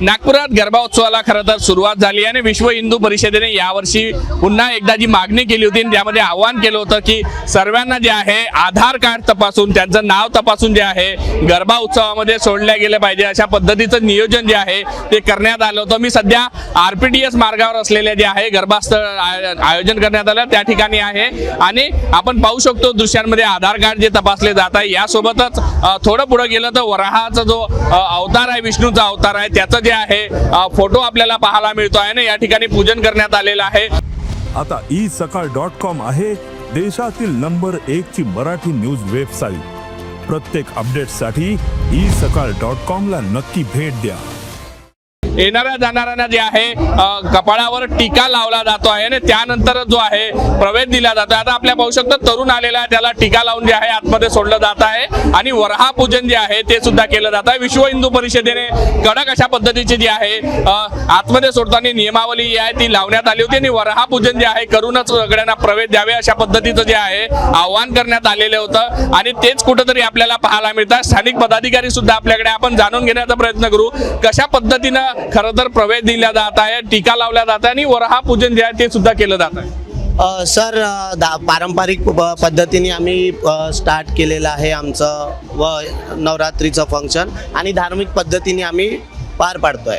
नागपुरात गरबा उत्सवाला खरं तर सुरुवात झाली आणि विश्व हिंदू परिषदेने यावर्षी पुन्हा एकदा जी मागणी केली होती आणि त्यामध्ये आवाहन केलं होतं की सर्वांना जे आहे आधार कार्ड तपासून त्यांचं नाव तपासून जे आहे गरबा उत्सवामध्ये सोडल्या गेलं पाहिजे. अशा पद्धतीचं नियोजन जे आहे ते करण्यात आलं होतं. मी सध्या आर पी डी एस मार्गावर असलेले जे आहे गरबास्थळ आय- आयोजन करण्यात आलं. त्या ठिकाणी आहे. आणि आपण पाहू शकतो दृश्यांमध्ये आधार कार्ड जे तपासले जात आहे. यासोबतच थोडं पुढे गेलं तर वराहाचा जो अवतार आहे विष्णूचा अवतार आहे त्याचं इथे आहे. फोटो आपल्याला पाहायला मिळतो आहे ना या ठिकाणी पूजन करण्यात आलेलं आहे. आता ई सकाळ डॉट कॉम आहे देशातील नंबर एक ची मराठी न्यूज वेबसाईट. प्रत्येक अपडेटसाठी ई सकाळ डॉट कॉम ला नक्की भेट द्या. येणाऱ्या जाणाऱ्यांना जे आहे कपाळावर टीका लावला जातो आहे आणि त्यानंतर जो आहे प्रवेश दिला जातो आता आपल्या पाहू शकतो तरुण आलेला आहे त्याला टीका लावून जे आहे आतमध्ये सोडलं जात आहे आणि वरहा पूजन जे आहे ते सुद्धा केलं जात आहे. विश्व हिंदू परिषदेने कडक अशा पद्धतीची जी आहे आतमध्ये सोडताना नियमावली जी आहे ती लावण्यात आली होती आणि वरहा पूजन जे आहे करूनच सगळ्यांना प्रवेश द्यावे अशा पद्धतीचं जे आहे आव्हान करण्यात आलेलं होतं. आणि तेच कुठंतरी आपल्याला पाहायला मिळतात स्थानिक पदाधिकारी सुद्धा आपल्याकडे आपण जाणून घेण्याचा प्रयत्न करू कशा पद्धतीनं खरं तर प्रवेश दिला जात आहे टीका लावल्या जात आहे आणि वरहा पूजन जे आहे ते सुद्धा केलं जात आहे. अ, सर अ, दा पारंपरिक प- पद्धतीने आम्ही अ, स्टार्ट केलेलं आहे आमचं व नवरात्रीचं फंक्शन आणि धार्मिक पद्धतीने आम्ही पार पाडतोय.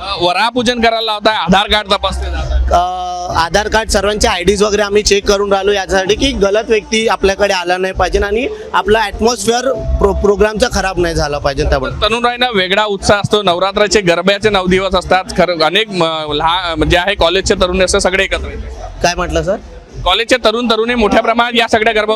अ, वरहा पूजन करायला लावत आहे आधार कार्ड तपासले जात आहे. अ, आधार कार्ड सर्वांचे आय डीज वगैरे आम्ही चेक करून राहिलो याच्यासाठी की गलत व्यक्ती आपल्याकडे आला नाही पाहिजे आणि आपलं ॲटमॉस्फिअर प्रो प्रोग्रामचं खराब नाही झालं पाहिजे त्यामुळे तरुणाईना वेगळा उत्साह असतो नवरात्राचे गरब्याचे नऊ दिवस असतात खरं अनेक लहान म्हणजे आहे कॉलेजचे तरुण असं सगळे एकत्र येतात. काय म्हटलं सर कॉलेजचे तरुण तरुणी मोठ्या प्रमाणात या सगळ्या गरबा.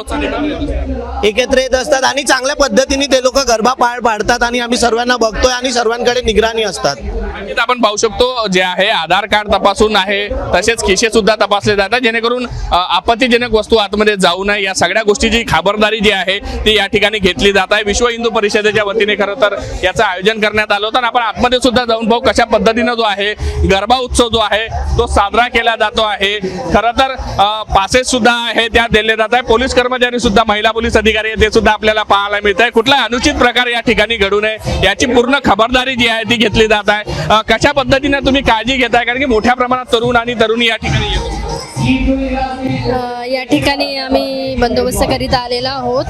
एकत्र येत असतात आणि चांगल्या पद्धतीने ते लोक गरबा पार पाडतात आणि आम्ही सर्वांना बघतोय आणि सर्वांकडे निगराणी असतात नक्कीच आपण पाहू शकतो जे आहे आधार कार्ड तपासून आहे तसेच खिशे सुद्धा तपासले जातात जेणेकरून आपत्तीजनक वस्तू आतमध्ये जाऊ नये. या सगळ्या गोष्टीची खबरदारी जी आहे ती या ठिकाणी घेतली जात आहे. विश्व हिंदू परिषदेच्या वतीने खरं तर याचं आयोजन करण्यात आलं होतं. आपण आतमध्ये सुद्धा जाऊन पाहू कशा पद्धतीनं जो आहे गरबा उत्सव जो आहे तो साजरा केला जातो आहे. खरं तर पासेस सुद्धा आहे त्या दिले जात आहे. पोलीस कर्मचारी सुद्धा महिला पोलीस अधिकारी आहे ते सुद्धा आपल्याला पाहायला मिळत आहे कुठला अनुचित प्रकार या ठिकाणी घडू नये. याची पूर्ण खबरदारी जी आहे ती घेतली जात आहे. कशा पद्धतीने तुम्ही काळजी घेताय? कारण की मोठ्या प्रमाणात तरुण आणि तरुणी या ठिकाणी येतो या ठिकाणी आम्ही बंदोबस्त करीत आलेलो आहोत.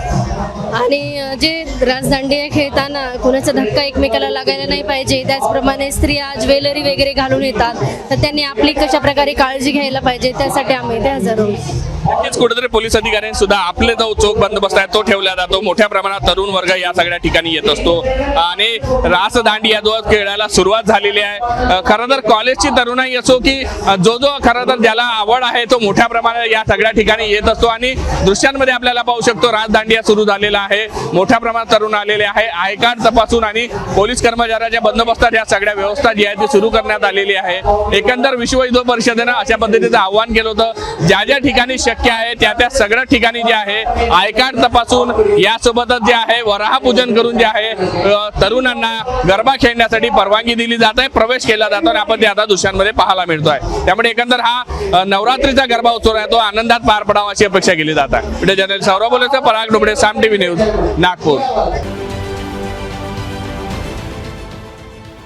आणि जे राजदांडी खेळताना कुणाचा धक्का एकमेकाला लागायला नाही पाहिजे त्याचप्रमाणे स्त्रिया ज्वेलरी वगैरे घालून येतात तर त्यांनी आपली कशा प्रकारे काळजी घ्यायला पाहिजे त्यासाठी आम्ही ते हजर आहोत. नक्कीच कुठेतरी पोलीस अधिकाऱ्यांनी सुद्धा आपले जो चोख बंदोबस्त आहे तो ठेवला जातो. मोठ्या प्रमाणात तरुण वर्ग या सगळ्या ठिकाणी येत असतो. आणि रासदांडी या जो खेळायला सुरुवात झालेली आहे. खरं तर कॉलेजची तरुणाई असो की जो जो खरं तर ज्याला आवड आहे तो मोठ्या प्रमाणात या सगळ्या ठिकाणी येत असतो. आणि दृश्यांमध्ये आपल्याला पाहू शकतो राजदांडिया सुरू झालेला आहे. मोठ्या प्रमाणात तरुण आलेले आहे. आय कार्ड तपासून आणि पोलीस कर्मचाऱ्याच्या बंदोबस्तात या सगळ्या व्यवस्था जी आहे ती सुरू करण्यात आलेली आहे. एकंदर विश्व हिंदू परिषदेनं अशा पद्धतीचं आव्हान केलं होतं. ज्या ज्या ठिकाणी शक्य आहे त्या त्या सगळ्या ठिकाणी जे आहे आय कार्ड तपासून यासोबतच जे आहे वराह पूजन करून जे आहे तरुणांना गरबा खेळण्यासाठी परवानगी दिली जात आहे प्रवेश केला जातो आणि आपण ते आता दृश्यांमध्ये पाहायला मिळतोय. त्यामुळे एकंदर हा नवरात्रीचा गरबा उत्सव आहे तो आनंदात पार पडावा अशी अपेक्षा केली जात आहे. व्हिडिओ जर्नल सौरभ बोलायचं पराग डोबडे साम टीव्ही न्यूज नागपूर.